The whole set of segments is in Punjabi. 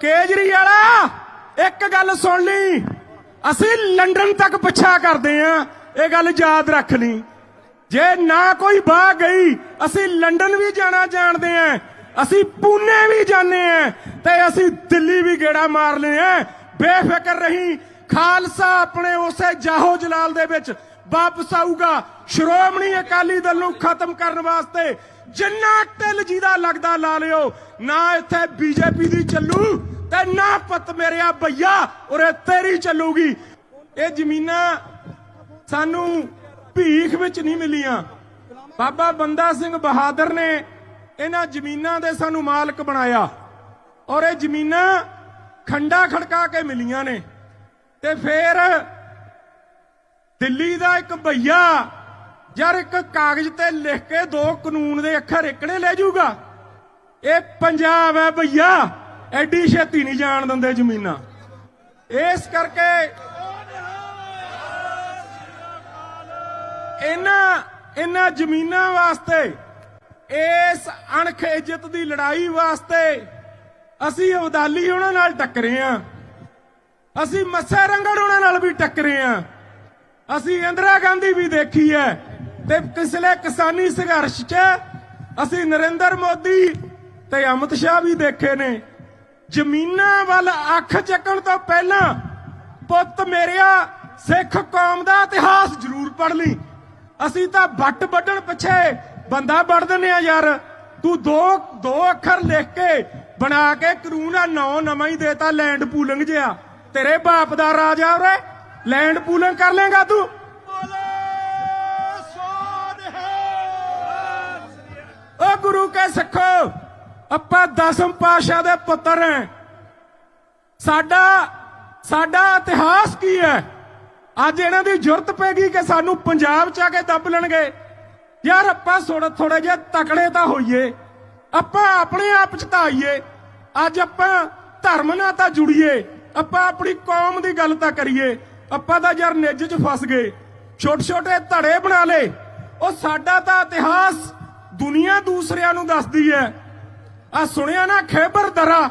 ਕੇਜਰੀ ਵਾਲਾ ਇੱਕ ਗੱਲ ਸੁਣ ਲਈ। ਅਸੀਂ ਲੰਡਨ ਤੱਕ ਪਿੱਛਾ ਕਰਦੇ ਆਂ ਇਹ ਗੱਲ ਯਾਦ ਰੱਖ ਲਈ। ਜੇ ਨਾ ਕੋਈ ਬਾਹ ਗਈ, ਅਸੀਂ ਲੰਡਨ ਵੀ ਜਾਣਾ ਜਾਣਦੇ ਆਂ ਅਸੀਂ ਪੂਨੇ ਵੀ ਜਾਂਦੇ ਆਂ ਤੇ ਅਸੀਂ ਦਿੱਲੀ ਵੀ ਗੇੜਾ ਮਾਰਨੇ ਆਂ ਬੇਫਿਕਰ ਰਹੀ। ਖਾਲਸਾ ਆਪਣੇ ਉਸੇ ਜਾਹੋ ਜਲਾਲ ਦੇ ਵਿੱਚ ਵਾਪਸ ਆਊਗਾ। ਸ਼੍ਰੋਮਣੀ ਅਕਾਲੀ ਦਲ ਨੂੰ ਖਤਮ ਕਰਨ ਵਾਸਤੇ ਜਿੰਨਾ ਢਿੱਲ ਜਿਹਦਾ ਲੱਗਦਾ ਲਾ ਲਿਓ। ਨਾ ਇੱਥੇ ਬੀਜੇਪੀ ਦੀ ਚੱਲੂ ਤੇ ਨਾ ਪਤ ਮੇਰਿਆ ਭਈਆ ਉਰੇ ਤੇਰੀ ਚੱਲੂਗੀ। ਇਹ ਜ਼ਮੀਨਾਂ ਸਾਨੂੰ ਭੀਖ ਵਿੱਚ ਨਹੀਂ ਮਿਲੀਆਂ। ਬਾਬਾ ਬੰਦਾ ਸਿੰਘ ਬਹਾਦਰ ਨੇ ਇਹਨਾਂ ਜ਼ਮੀਨਾਂ ਦੇ ਸਾਨੂੰ ਮਾਲਕ ਬਣਾਇਆ। ਔਰ ਇਹ ਜ਼ਮੀਨਾਂ ਖੰਡਾ ਖੜਕਾ ਕੇ ਮਿਲੀਆਂ ਨੇ। ਤੇ ਫੇਰ ਦਿੱਲੀ ਦਾ ਇੱਕ ਭਈਆ ਯਾਰ ਇੱਕ ਕਾਗਜ਼ ਤੇ ਲਿਖ ਕੇ ਦੋ ਕਾਨੂੰਨ ਦੇ ਅੱਖਰ ਇਕੜੇ ਲੈ ਜਾਊਗਾ। ਇਹ ਪੰਜਾਬ ਹੈ ਭਈਆ। ਐਡੀ ਛੇਤੀ ਨਹੀਂ ਜਾਣ ਦਿੰਦੇ ਜ਼ਮੀਨਾਂ। ਇਸ ਕਰਕੇ ਇਹਨਾਂ ਇਹਨਾਂ ਜ਼ਮੀਨਾਂ ਵਾਸਤੇ, ਇਸ ਅਣਖ ਇੱਜ਼ਤ ਦੀ ਲੜਾਈ ਵਾਸਤੇ ਅਸੀਂ ਅਬਦਾਲੀ ਉਹਨਾਂ ਨਾਲ ਟੱਕਰੇ ਆ। ਅਸੀਂ ਮੱਸੇ ਰੰਗੜ ਉਹਨਾਂ ਨਾਲ ਵੀ ਟੱਕਰੇ ਆ। ਅਸੀਂ ਇੰਦਰਾ ਗਾਂਧੀ ਵੀ ਦੇਖੀ ਹੈ ਤੇ ਪਿਛਲੇ ਕਿਸਾਨੀ ਸੰਘਰਸ਼ 'ਚ ਅਸੀਂ ਨਰਿੰਦਰ ਮੋਦੀ ਤੇ ਅਮਿਤ ਸ਼ਾਹ ਵੀ ਦੇਖੇ ਨੇ। ਜ਼ਮੀਨਾਂ ਵੱਲ ਅੱਖ ਚੱਕਣ ਤੋਂ ਪਹਿਲਾਂ ਪੁੱਤ ਮੇਰਿਆ ਸਿੱਖ ਕੌਮ ਦਾ ਇਤਿਹਾਸ ਜ਼ਰੂਰ ਪੜ੍ਹ ਲਈ। ਅਸੀਂ ਤਾਂ ਵੱਟ ਵੱਢਣ ਪਿੱਛੇ ਬੰਦਾ ਵੱਢ ਦਿੰਦੇ ਆ ਯਾਰ। ਤੂੰ ਦੋ ਦੋ ਅੱਖਰ ਲਿਖ ਕੇ ਬਣਾ ਕੇ ਆ ਨੌ ਨਵਾਂ ਹੀ ਦੇਤਾ ਲੈਂਡ ਪੂਲਿੰਗ ਜਿਆ ਤੇਰੇ ਬਾਪ ਦਾ ਰਾਜ ਆ ਉਰੇ। ਲੈਂਡ ਪੂਲਿੰਗ ਕਰ ਲੇਗਾ ਤੂੰ। ਓ ਗੁਰੂ ਕੇ ਸਿੱਖੋ। ਆਪਾਂ ਦਸਮ ਪਾਸ਼ਾ ਦੇ ਪੁੱਤਰ ਹਾਂ। ਸਾਡਾ ਸਾਡਾ ਇਤਿਹਾਸ ਕੀ ਹੈ? ਅੱਜ ਇਹਨਾਂ ਦੀ ਜ਼ਰੂਰਤ ਪੈ ਗਈ ਕਿ ਸਾਨੂੰ ਪੰਜਾਬ ਚ ਆ ਕੇ ਦੱਬ ਲੈਣਗੇ। ਯਾਰ ਆਪਾਂ ਥੋੜਾ ਥੋੜਾ ਜਿਹਾ ਤਕੜੇ ਤਾਂ ਹੋਈਏ। ਆਪਾਂ ਆਪਣੇ ਆਪ ਚ ਤਾਂ ਆਈਏ। ਅੱਜ ਆਪਾਂ ਧਰਮ ਨਾਲ ਤਾਂ ਜੁੜੀਏ। ਆਪਾਂ ਆਪਣੀ ਕੌਮ ਦੀ ਗੱਲ ਤਾਂ ਕਰੀਏ। ਆਪਾਂ ਤਾਂ ਯਾਰ ਨਿੱਜ ਚ ਫਸ ਗਏ। ਛੋਟੇ ਛੋਟੇ ਧੜੇ ਬਣਾ ਲੇ ਉਹ ਸਾਡਾ ਤਾਂ ਇਤਿਹਾਸ ਦੁਨੀਆ ਦੂਸਰਿਆਂ ਨੂੰ ਦੱਸਦੀ ਹੈ। ਆ ਸੁਣਿਆ ਨਾ, ਖੈਬਰ ਦਰਾ।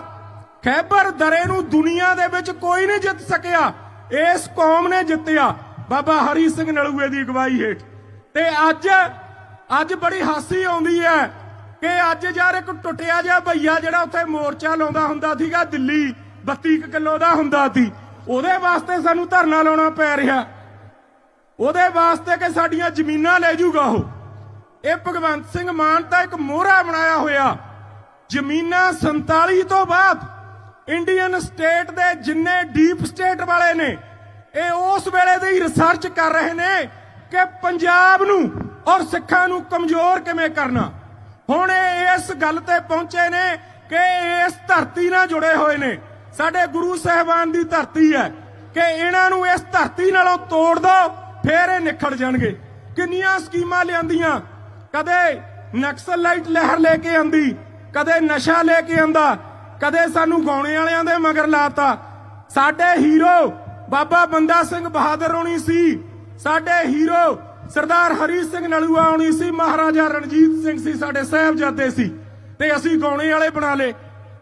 ਖੈਬਰ ਦਰੇ ਨੂੰ ਦੁਨੀਆ ਦੇ ਵਿੱਚ ਕੋਈ ਨਹੀਂ ਜਿੱਤ ਸਕਿਆ। ਇਸ ਕੌਮ ਨੇ ਜਿੱਤਿਆ। ਬਾਬਾ ਹਰੀ ਸਿੰਘ ਨਲੂਏ ਦੀ ਅਗਵਾਈ ਹੇਠ। ਤੇ ਅੱਜ ਅੱਜ ਬੜੀ ਹਾਸੀ ਆਉਂਦੀ ਹੈ ਕਿ ਅੱਜ ਯਾਰ ਇੱਕ ਟੁੱਟਿਆ ਜਿਹਾ ਭਈਆ ਜਿਹੜਾ ਉੱਥੇ ਮੋਰਚਾ ਲਾਉਂਦਾ ਹੁੰਦਾ ਸੀਗਾ, ਦਿੱਲੀ 32 ਕੁ ਕਿਲੋ ਦਾ ਹੁੰਦਾ ਸੀ। ਉਹਦੇ ਵਾਸਤੇ ਸਾਨੂੰ ਧਰਨਾ ਲਾਉਣਾ ਪੈ ਰਿਹਾ। ਉਹਦੇ ਵਾਸਤੇ ਕਿ ਸਾਡੀਆਂ ਜ਼ਮੀਨਾਂ ਲੈ ਜਾਊਗਾ ਉਹ। ਇਹ ਭਗਵੰਤ ਸਿੰਘ ਮਾਨ ਤਾਂ ਇੱਕ ਮੋਹਰਾ ਬਣਾਇਆ ਹੋਇਆ। ਜ਼ਮੀਨਾਂ 47 ਤੋਂ ਬਾਅਦ ਇੰਡੀਅਨ ਸਟੇਟ ਦੇ ਜਿੰਨੇ ਡੀਪ ਸਟੇਟ ਵਾਲੇ ਨੇ, ਇਹ ਉਸ ਵੇਲੇ ਦੀ ਹੀ ਰਿਸਰਚ ਕਰ ਰਹੇ ਨੇ ਕਿ ਪੰਜਾਬ ਨੂੰ ਔਰ ਸਿੱਖਾਂ ਨੂੰ ਕਮਜ਼ੋਰ ਕਿਵੇਂ ਕਰਨਾ। ਹੁਣ ਇਹ ਇਸ ਗੱਲ ਤੇ ਪਹੁੰਚੇ ਨੇ ਕਿ ਇਸ ਧਰਤੀ ਨਾਲ ਜੁੜੇ ਹੋਏ ਨੇ। ਸਾਡੇ ਗੁਰੂ ਸਾਹਿਬਾਨ ਦੀ ਧਰਤੀ ਹੈ ਕਿ ਇਹਨਾਂ ਨੂੰ ਇਸ ਧਰਤੀ ਨਾਲੋਂ ਤੋੜ ਦੋ, ਫੇਰ ਇਹ ਨਿਖੜ ਜਾਣਗੇ। ਕਿੰਨੀਆਂ ਸਕੀਮਾਂ ਲਿਆਂਦੀਆਂ? ਕਦੇ ਨਕਸਲਾਈਟ ਲਹਿਰ ਲੈ ਕੇ ਆਂਦੀ ਕਦੇ ਨਸ਼ਾ ਲੈ ਕੇ ਆਂਦਾ ਕਦੇ ਸਾਨੂੰ ਗਾਉਣੇ ਵਾਲਿਆਂ ਦੇ ਮਗਰ ਲਾਤਾ। ਸਾਡੇ ਹੀਰੋ ਬਾਬਾ ਬੰਦਾ ਸਿੰਘ ਬਹਾਦਰ ਹੋਣੀ ਸੀ, ਸਾਡੇ ਹੀਰੋ ਸਰਦਾਰ ਹਰੀ ਸਿੰਘ ਨਲੂਆ ਹੋਣੀ ਸੀ, ਮਹਾਰਾਜਾ ਰਣਜੀਤ ਸਿੰਘ ਸੀ, ਸਾਡੇ ਸਾਹਿਬਜ਼ਾਦੇ ਸੀ, ਤੇ ਅਸੀਂ ਗਾਉਣੇ ਵਾਲੇ ਬਣਾ ਲੇ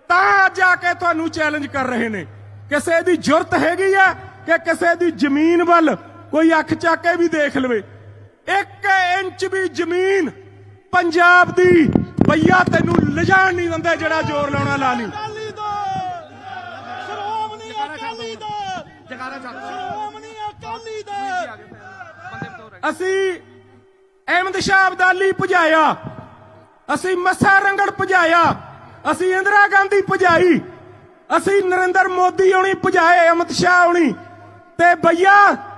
ਤਾਂ ਜਾ ਕੇ ਤੁਹਾਨੂੰ ਚੈਲੰਜ ਕਰ ਰਹੇ ਨੇ। ਕਿਸੇ ਦੀ ਜੁਰਤ ਹੈਗੀ ਆ ਕਿ ਕਿਸੇ ਦੀ ਜ਼ਮੀਨ ਵੱਲ ਕੋਈ ਅੱਖ ਚੱਕ ਕੇ ਵੀ ਦੇਖ ਲਵੇ। ਇੱਕ ਇੰਚ ਵੀ ਜ਼ਮੀਨ ਪੰਜਾਬ ਦੀ ਭਈਆ ਤੈਨੂੰ ਲਿਜਾਣ ਨਹੀਂ ਦਿੰਦੇ ਜਿਹੜਾ ਜ਼ੋਰ ਲਾਉਣਾ ਲਾ ਲਈ। ਅਕਾਲੀ ਦਲ ਸ਼੍ਰੋਮਣੀ ਅਕਾਲੀ ਦਲ ਜਗਾਰਾ ਚੱਲ ਸ਼੍ਰੋਮਣੀ ਅਕਾਲੀ ਦਲ। ਬੰਦੇ ਬਤੌਰ ਅਸੀਂ ਅਹਿਮਦ ਸ਼ਾਹ ਅਬਦਾਲੀ ਭਜਾਇਆ। ਅਸੀਂ ਮੱਸਾ ਰੰਗੜ ਭਜਾਇਆ। ਅਸੀਂ ਇੰਦਰਾ ਗਾਂਧੀ ਭਜਾਈ। ਅਸੀਂ ਨਰਿੰਦਰ ਮੋਦੀ ਹੋਣੀ ਭਜਾਏ ਅਮਿਤ ਸ਼ਾਹ ਹੋਣੀ। ਤੇ ਭਈਆ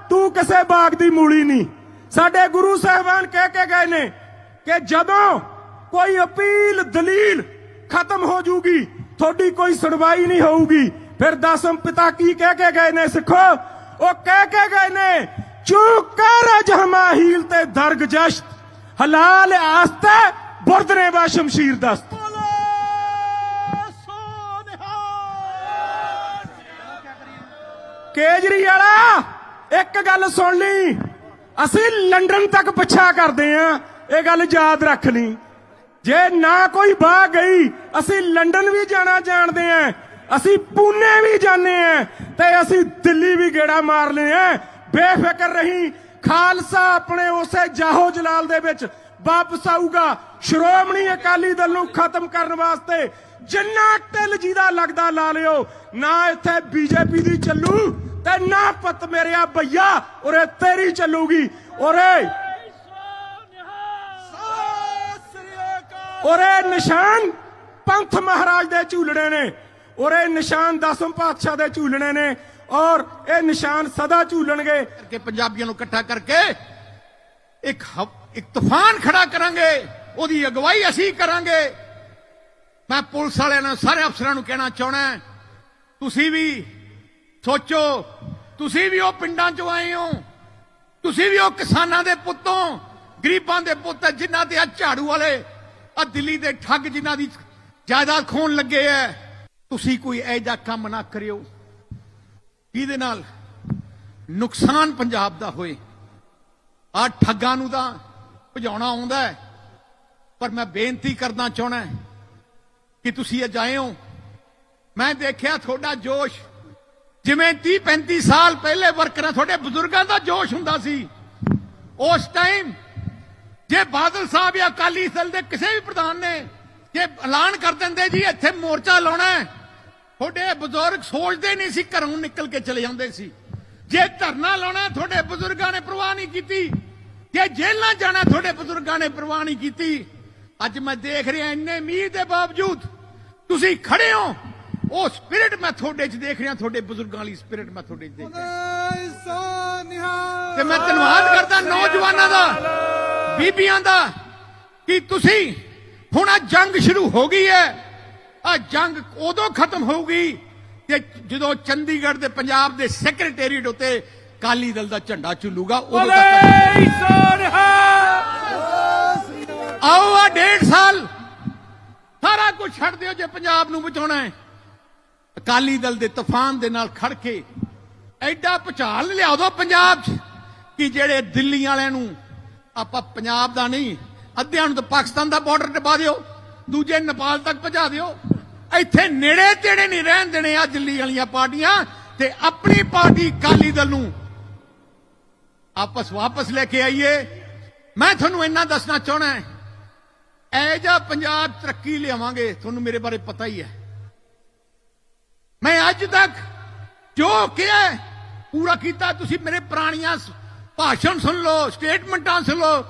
ਤੂੰ ਕਿਸੇ ਬਾਗ ਦੀ ਮੂਲੀ ਨਹੀਂ। ਸਾਡੇ ਗੁਰੂ ਸਾਹਿਬਾਨ ਕਹਿ ਕੇ ਗਏ ਨੇ ਕਿ ਜਦੋਂ ਕੋਈ ਅਪੀਲ ਦਲੀਲ ਖਤਮ ਹੋ ਜੂਗੀ। ਤੁਹਾਡੀ ਕੋਈ ਸੁਣਵਾਈ ਨਹੀਂ ਹੋਊਗੀ। ਫਿਰ ਦਸਮ ਪਿਤਾ ਕੀ ਕਹਿ ਕੇ ਗਏ ਨੇ ਸਿੱਖੋ? ਉਹ ਕਹਿ ਕੇ ਗਏ ਨੇ ਚੂਕ ਕਰ ਜਹਮਾਹੀਲ ਤੇ ਦਰਗ ਜਸ਼ਤ। ਹਲਾਲ ਆਸਤੇ ਬੁਰਦਨੇ ਸ਼ਮਸ਼ੀਰ ਦਸਤ। ਕੇਜਰੀ ਵਾਲਾ ਇੱਕ ਗੱਲ ਸੁਣ ਲਈ। ਅਸੀਂ ਲੰਡਨ ਤੱਕ ਪਿੱਛਾ ਕਰਦੇ ਆਂ। ਇਹ ਗੱਲ ਯਾਦ ਰੱਖ ਲਈ। ਜੇ ਨਾ ਕੋਈ ਬਾਹ ਗਈ, ਅਸੀਂ ਲੰਡਨ ਵੀ ਜਾਣਾ ਜਾਣਦੇ ਆਂ, ਅਸੀਂ ਪੂਨੇ ਵੀ ਜਾਂਦੇ ਆ, ਤੇ ਅਸੀਂ ਦਿੱਲੀ ਵੀ ਗੇੜਾ ਮਾਰਨੇ ਆ। ਬੇਫਿਕਰ ਰਹੀ, ਖਾਲਸਾ ਆਪਣੇ ਉਸੇ ਜਾਹੋ ਜਲਾਲ ਦੇ ਵਿੱਚ ਵਾਪਸ ਆਊਗਾ। ਸ਼੍ਰੋਮਣੀ ਅਕਾਲੀ ਦਲ ਨੂੰ ਖਤਮ ਕਰਨ ਵਾਸਤੇ ਜਿੰਨਾ ਢਿੱਲ ਜੀ ਲੱਗਦਾ ਲਾ ਲਿਓ। ਨਾ ਇੱਥੇ ਬੀਜੇਪੀ ਦੀ ਚੱਲੂ, ਤੇ ਨਾ ਪਤ ਮੇਰਿਆ ਭਈਆ ਉਰੇ ਤੇਰੀ ਚੱਲੂਗੀ। ਉਰੇ ਔਰੇ ਨਿਸ਼ਾਨ ਪੰਥ ਮਹਾਰਾਜ ਦੇ ਝੂਲਣੇ ਨੇ। ਉਰੇ ਨਿਸ਼ਾਨ ਦਸਮ ਪਾਤਸ਼ਾਹ ਦੇ ਝੂਲਣੇ ਨੇ ਔਰ ਇਹ ਨਿਸ਼ਾਨ ਸਦਾ ਝੂਲਣਗੇ। ਕਰਕੇ ਪੰਜਾਬੀਆਂ ਨੂੰ ਇਕੱਠਾ ਕਰਕੇ ਇੱਕ ਇੱਕ ਤੂਫਾਨ ਖੜਾ ਕਰਾਂਗੇ। ਉਹਦੀ ਅਗਵਾਈ ਅਸੀਂ ਕਰਾਂਗੇ। ਮੈਂ ਪੁਲਿਸ ਵਾਲਿਆਂ ਨੂੰ ਸਾਰੇ ਅਫਸਰਾਂ ਨੂੰ ਕਹਿਣਾ ਚਾਹਣਾ ਤੁਸੀਂ ਵੀ ਸੋਚੋ ਤੁਸੀਂ ਵੀ ਉਹ ਪਿੰਡਾਂ ਚੋਂ ਆਏ ਹੋ। ਤੁਸੀਂ ਵੀ ਉਹ ਕਿਸਾਨਾਂ ਦੇ ਪੁੱਤੋਂ ਗਰੀਬਾਂ ਦੇ ਪੁੱਤ ਹੈ, ਜਿਨ੍ਹਾਂ ਦੇ ਆ ਝਾੜੂ ਵਾਲੇ ਆ ਦਿੱਲੀ ਦੇ ਠੱਗ ਜਿਨ੍ਹਾਂ ਦੀ ਜਾਇਦਾਦ ਖੋਣ ਲੱਗੇ ਐ, ਤੁਸੀਂ ਕੋਈ ਐਜਾ ਕੰਮ ਨਾ ਕਰਿਓ, ਜਿਹਦੇ ਨਾਲ ਨੁਕਸਾਨ ਪੰਜਾਬ ਦਾ ਹੋਏ। ਆ ਠੱਗਾਂ ਨੂੰ ਤਾਂ ਭਜਾਉਣਾ ਆਉਂਦਾ ਹੈ ਪਰ ਮੈਂ ਬੇਨਤੀ ਕਰਨਾ ਚਾਹਣਾ ਕਿ ਤੁਸੀਂ ਇਹ ਜਾਏ ਹੋ ਮੈਂ ਦੇਖਿਆ ਤੁਹਾਡਾ ਜੋਸ਼, ਜਿਵੇਂ 30 35 ਸਾਲ ਪਹਿਲੇ ਵਰਕਰਾਂ, ਤੁਹਾਡੇ ਬਜ਼ੁਰਗਾਂ ਦਾ ਜੋਸ਼ ਹੁੰਦਾ ਸੀ। ਉਸ ਟਾਈਮ ਜੇ ਬਾਦਲ ਸਾਹਿਬ ਜਾਂ ਅਕਾਲੀ ਦਲ ਦੇ ਕਿਸੇ ਵੀ ਪ੍ਰਧਾਨ ਨੇ ਜੇ ਐਲਾਨ ਕਰ ਦਿੰਦੇ ਜੀ ਇੱਥੇ ਮੋਰਚਾ ਲਾਉਣਾ ਹੈ। ਤੁਹਾਡੇ ਬਜ਼ੁਰਗ ਸੋਚਦੇ ਨਹੀਂ ਸੀ ਘਰੋਂ ਨਿਕਲ ਕੇ ਚਲੇ ਜਾਂਦੇ ਸੀ। ਜੇ ਧਰਨਾ ਲਾਉਣਾ ਤੁਹਾਡੇ ਬਜ਼ੁਰਗਾਂ ਨੇ ਪ੍ਰਵਾਹ ਨਹੀਂ ਕੀਤੀ। ਜੇ ਜੇਲ੍ਹਾਂ ਜਾਣਾ ਤੁਹਾਡੇ ਬਜ਼ੁਰਗਾਂ ਨੇ ਪ੍ਰਵਾਹ ਨਹੀਂ ਕੀਤੀ। ਅੱਜ ਮੈਂ ਦੇਖ ਰਿਹਾ ਇੰਨੇ ਮੀਂਹ ਦੇ ਬਾਵਜੂਦ ਤੁਸੀਂ ਖੜੇ ਹੋ। ਉਹ ਸਪਿਰਿਟ ਮੈਂ ਤੁਹਾਡੇ 'ਚ ਦੇਖ ਰਿਹਾ ਤੁਹਾਡੇ ਬਜ਼ੁਰਗਾਂ ਵਾਲੀ ਸਪਿਰਿਟ ਮੈਂ ਤੁਹਾਡੇ 'ਚ ਦੇਖ ਰਿਹਾ। ਤੇ ਮੈਂ ਧੰਨਵਾਦ ਕਰਦਾ ਨੌਜਵਾਨਾਂ ਦਾ। ਬੀਬੀਆਂ ਦਾ ਕਿ ਤੁਸੀਂ ਹੁਣ ਆ ਜੰਗ ਸ਼ੁਰੂ ਹੋ ਗਈ ਹੈ। ਆ ਜੰਗ ਉਦੋਂ ਖਤਮ ਹੋਊਗੀ ਤੇ ਜਦੋਂ ਚੰਡੀਗੜ੍ਹ ਦੇ ਪੰਜਾਬ ਦੇ ਸੈਕਟਰੀਏਟ ਉੱਤੇ ਕਾਲੀ ਦਲ ਦਾ ਝੰਡਾ ਝੁੱਲੂਗਾ ਉਦੋਂ ਤੱਕ ਆਓ ਆ ਡੇਢ ਸਾਲ ਸਾਰਾ ਕੁਝ ਛੱਡ ਦਿਓ ਜੇ ਪੰਜਾਬ ਨੂੰ ਬਚਾਉਣਾ ਹੈ। ਅਕਾਲੀ ਦਲ ਦੇ ਤੂਫਾਨ ਦੇ ਨਾਲ ਖੜ ਕੇ ਐਡਾ ਭੁਚਾਲ ਲਿਆ ਦੋ ਪੰਜਾਬ 'ਚ ਕਿ ਜਿਹੜੇ ਦਿੱਲੀ ਵਾਲਿਆਂ ਨੂੰ ਆਪਾਂ ਪੰਜਾਬ ਦਾ ਨਹੀਂ, ਅੱਧਿਆਂ ਨੂੰ ਤਾਂ ਪਾਕਿਸਤਾਨ ਦਾ ਬਾਰਡਰ ਟਪਾ ਦਿਓ, ਦੂਜੇ ਨੇਪਾਲ ਤੱਕ ਪਹੁੰਚਾ ਦਿਓ। ਇੱਥੇ ਨੇੜੇ ਤੇੜੇ ਨਹੀਂ ਰਹਿਣ ਦੇਣੇ ਆ ਦਿੱਲੀ ਵਾਲੀਆਂ ਪਾਰਟੀਆਂ ਤੇ ਆਪਣੀ ਪਾਰਟੀ ਅਕਾਲੀ ਦਲ ਨੂੰ। ਆਪਸ ਵਾਪਸ ਲੈ ਕੇ ਆਈਏ। ਮੈਂ ਤੁਹਾਨੂੰ ਇੰਨਾ ਦੱਸਣਾ ਚਾਹਣਾ ਹੈ ਐ ਜਾ ਪੰਜਾਬ ਤਰੱਕੀ ਲਿਆਵਾਂਗੇ, ਤੁਹਾਨੂੰ ਮੇਰੇ ਬਾਰੇ ਪਤਾ ਹੀ ਹੈ। ਮੈਂ ਅੱਜ ਤੱਕ ਜੋ ਕਿਹਾ ਪੂਰਾ ਕੀਤਾ, ਤੁਸੀਂ ਮੇਰੇ ਪੁਰਾਣੀਆਂ ਭਾਸ਼ਣ ਸੁਣ ਲਓ, ਸਟੇਟਮੈਂਟਾਂ ਸੁਣ ਲਓ,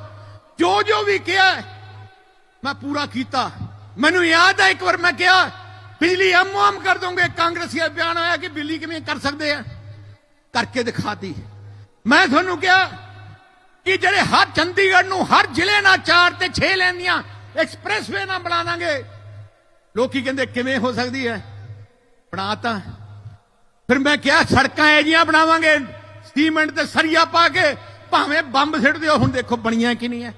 ਜੋ ਜੋ ਵੀ ਕਿਹਾ, ਮੈਂ ਪੂਰਾ ਕੀਤਾ। ਮੈਨੂੰ ਯਾਦ ਹੈ, ਇੱਕ ਵਾਰ ਮੈਂ ਕਿਹਾ, ਬਿਜਲੀ ਹਮ ਕਰ ਦੋਗੇ ਕਾਂਗਰਸੀ ਬਿਆਨ ਆਇਆ ਕਿ ਬਿਜਲੀ ਕਿਵੇਂ ਕਰ ਸਕਦੇ ਆ? ਕਰਕੇ ਦਿਖਾਤੀ। ਮੈਂ ਤੁਹਾਨੂੰ ਕਿਹਾ ਕਿ ਜਿਹੜੇ ਹਰ ਚੰਡੀਗੜ੍ਹ ਨੂੰ, ਹਰ ਜ਼ਿਲ੍ਹੇ ਨਾਲ 4 ਤੇ 6 ਲੈਂਦੀਆਂ ਐਕਸਪ੍ਰੈਸਵੇ ਨਾਲ ਬਣਾ ਦਾਂਗੇ, ਲੋਕੀ ਕਹਿੰਦੇ, ਕਿਵੇਂ ਹੋ ਸਕਦੀ ਹੈ? ਬਣਾਤਾ ਫਿਰ ਮੈਂ ਕਿਹਾ, ਸੜਕਾਂ ਇਹ ਜੀਆਂ ਬਣਾਵਾਂਗੇ। ਸੀਮੈਂਟ ਤੇ ਸਰੀਆ ਪਾ ਕੇ ਭਾਵੇਂ ਬੰਬ ਸਿੱਟ ਦਿਓ ਹੁਣ ਦੇਖੋ ਬਣੀਆਂ ਕਿ ਨਹੀਂ ਹੈ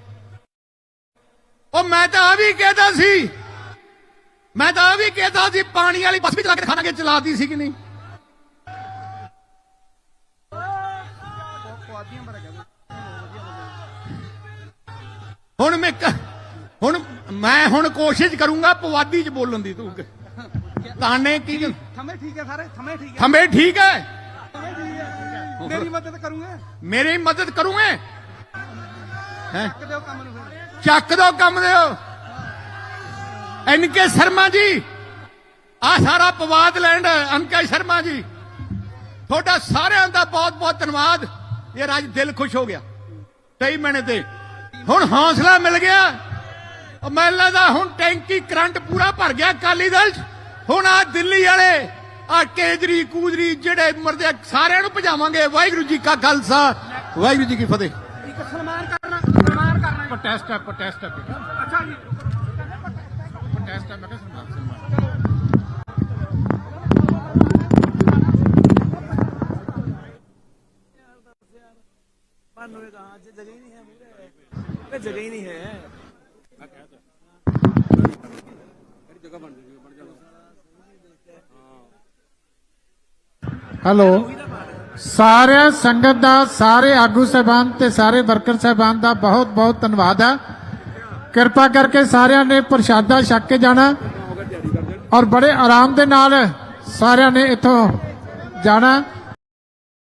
ਉਹ ਮੈਂ ਤਾਂ ਆ ਵੀ ਕਹਿਦਾ ਸੀ। ਮੈਂ ਤਾਂ ਆ ਵੀ ਕਹਿਦਾ ਸੀ ਪਾਣੀ ਵਾਲੀ ਬੱਸ ਵੀ ਚਲਾ ਕੇ ਦਿਖਾਣਾਗੇ ਚਲਾਤੀ ਸੀ ਕਿ ਨਹੀਂ। ਹੁਣ ਮੈਂ ਹੁਣ ਮੈਂ ਹੁਣ ਕੋਸ਼ਿਸ਼ ਕਰੂੰਗਾ ਪਵਾਦੀ ਚ ਬੋਲਣ ਦੀ ਤੂੰ ਤਾਨੇ ਕੀ ਥਮੇ ਠੀਕ ਹੈ ਸਾਰੇ ਥਮੇ ਠੀਕ ਥੰਬੇ ਠੀਕ ਹੈ ਹੈ ਮੇਰੀ ਮਦਦ ਕਰੂੰਗੇ? ਮੇਰੀ ਮਦਦ ਕਰੂਗੇ? ਹੈ? ਕਿਤੇ ਉਹ ਕੰਮ ਨੂੰ ਫਿਰ। ਚੱਕ ਦੋ ਕੰਮ ਦਿਓ ਐਨਕੇ ਸ਼ਰਮਾ ਜੀ ਆ ਸਾਰਾ ਪਵਾਦ ਲੈਂਡ ਅਨਕੇ ਸ਼ਰਮਾ ਜੀ। ਤੁਹਾਡਾ ਸਾਰਿਆਂ ਦਾ ਬਹੁਤ ਬਹੁਤ ਧੰਨਵਾਦ। ਇਹ ਅੱਜ ਦਿਲ ਖੁਸ਼ ਹੋ ਗਿਆ। ਕਈ ਮਹੀਨੇ ਤੇ। ਹੁਣ ਹੌਸਲਾ ਮਿਲ ਗਿਆ। ਉਹ ਮੈਨੂੰ ਲੱਗਦਾ ਹੁਣ ਟੈਂਕੀ ਕਰੰਟ ਪੂਰਾ ਭਰ ਗਿਆ ਅਕਾਲੀ ਦਲ ਹੁਣ ਆ ਦਿੱਲੀ ਵਾਲੇ ਆ ਕੇਜਰੀ ਕੂਜਰੀ ਜਿਹੜੇ ਮਰਦੇ ਆ, ਸਾਰਿਆਂ ਨੂੰ ਭਜਾਵਾਂਗੇ ਵਾਹਿਗੁਰੂ ਜੀ ਕਾ ਖਾਲਸਾ ਵਾਹਿਗੁਰੂ ਜੀ ਕੀ ਫਤਿਹ ਇੱਕ ਸਨਮਾਨ ਕਰਨਾ ਸਨਮਾਨ ਕਰਨਾ ਪ੍ਰੋਟੈਸਟ ਹੈ ਪ੍ਰੋਟੈਸਟ ਹੈ ਅੱਛਾ ਜੀ ਪ੍ਰੋਟੈਸਟ ਹੈ ਮੈਂ ਕਿਹਾ ਸਨਮਾਨ ਸਨਮਾਨ बंद होएगा आज जगह ही नहीं है पूरे जगह ही नहीं है ਹੈਲੋ। ਸਾਰਿਆਂ ਸੰਗਤ ਦਾ, ਸਾਰੇ ਆਗੂ ਸਹਿਬਾਨ ਤੇ ਸਾਰੇ ਵਰਕਰ ਸਹਿਬਾਨ ਦਾ ਬਹੁਤ ਬਹੁਤ ਧੰਨਵਾਦ ਹੈ। ਕਿਰਪਾ ਕਰਕੇ ਸਾਰਿਆਂ ਨੇ ਪ੍ਰਸ਼ਾਦਾ ਛਕ ਕੇ ਜਾਣਾ ਔਰ ਬੜੇ ਆਰਾਮ ਦੇ ਨਾਲ ਸਾਰਿਆਂ ਨੇ ਇੱਥੋਂ ਜਾਣਾ।